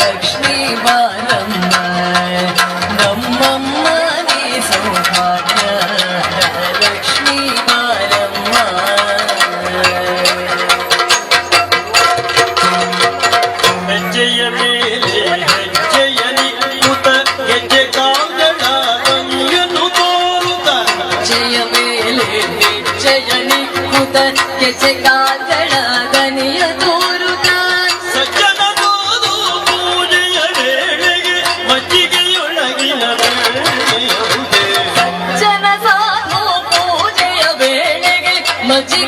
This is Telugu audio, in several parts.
లక్ష్మీ బాలమ్మ నమ్మమ్మ నీ సౌభాగ్య లక్ష్మీ బాలమ్మ జయ మేలే జయని ఉత గజ కాంగణ రంగను తోరుత జయ మేలే జయని onde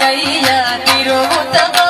ಕೈಯ ತಿರುಗುತ್ತದ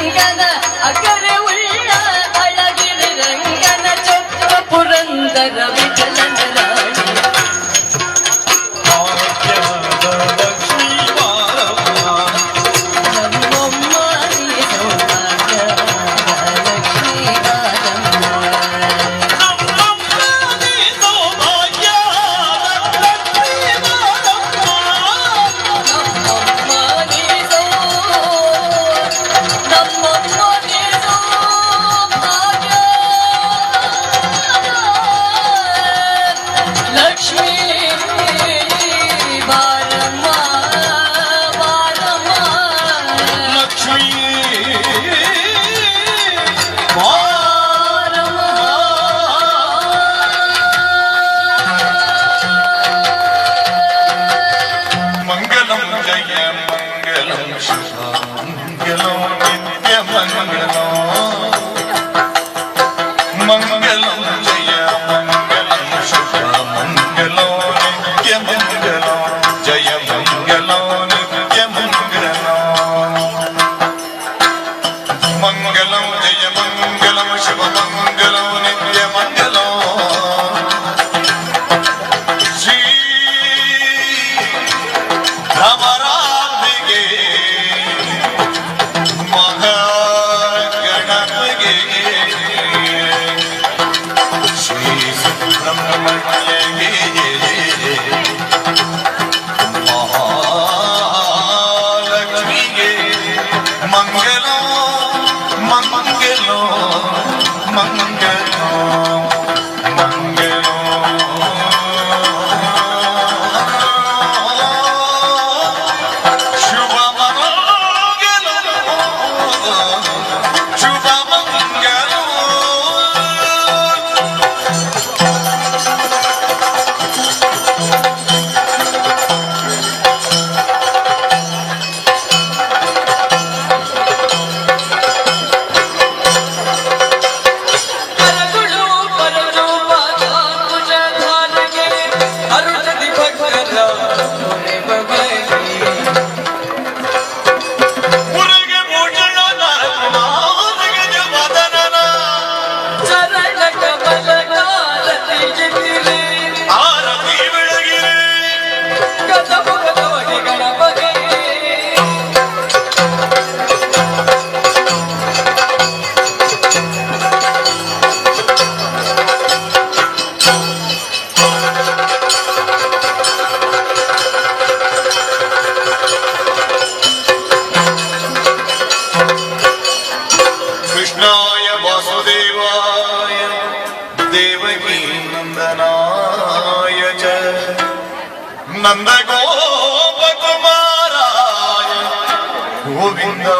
ரங்கன அக்கறை உள்ள அழகிரு ரங்கன சொத்த புரந்தரவ. மகளோ మంగళం మంగళం మంగళం नंद गोप कुमार गोविंदा